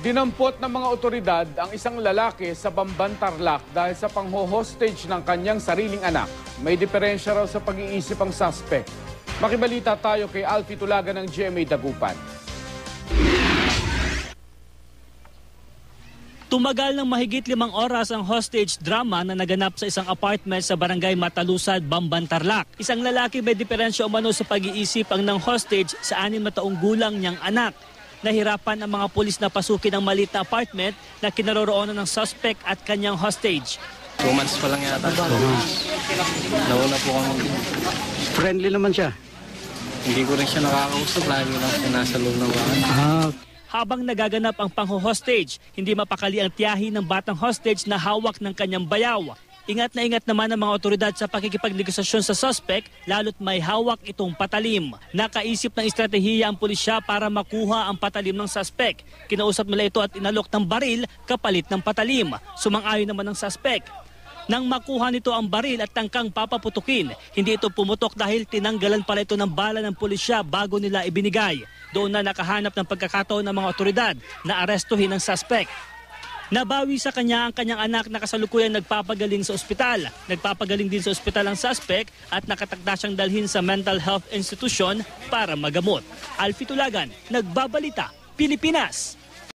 Dinampot ng mga otoridad ang isang lalaki sa Bamban Tarlac dahil sa pangho-hostage ng kanyang sariling anak. May diferensya raw sa pag-iisip ang suspect. Makibalita tayo kay Alfie Tulaga ng GMA Dagupan. Tumagal ng mahigit limang oras ang hostage drama na naganap sa isang apartment sa barangay Matalusad, Bamban, Tarlac. Isang lalaki may diferensya umano sa pag-iisip ang ng hostage sa anim na taong gulang niyang anak. Nahirapan ang mga pulis na pasukin ang maliit na apartment na kinaroroonan ng suspect at kanyang hostage. Two months pa lang yata. Nauna po kami. Friendly naman siya. Hindi ko rin siya nakakausap. Lagi lang siya nasa loob ng bahay. Ah, Habang nagaganap ang pangho-hostage, hindi mapakali ang tiyahi ng batang hostage na hawak ng kanyang bayaw. Ingat na ingat naman ang mga otoridad sa pakikipagnegosasyon sa suspect lalo't may hawak itong patalim. Nakaisip ng estratehiya ang pulisya para makuha ang patalim ng suspect. Kinausap nila ito at inalok ng baril kapalit ng patalim. Sumang-ayon naman ng suspect. Nang makuha nito ang baril at tangkang papaputukin, hindi ito pumutok dahil tinanggalan pala ito ng bala ng pulisya bago nila ibinigay. Doon na nakahanap ng pagkakataon ng mga otoridad na arestuhin ang suspect. Nabawi sa kanya ang kanyang anak na kasalukuyang nagpapagaling sa ospital. Nagpapagaling din sa ospital ang suspect at nakatakda siyang dalhin sa mental health institution para magamot. Alfie Tulagan, Nagbabalita, Pilipinas.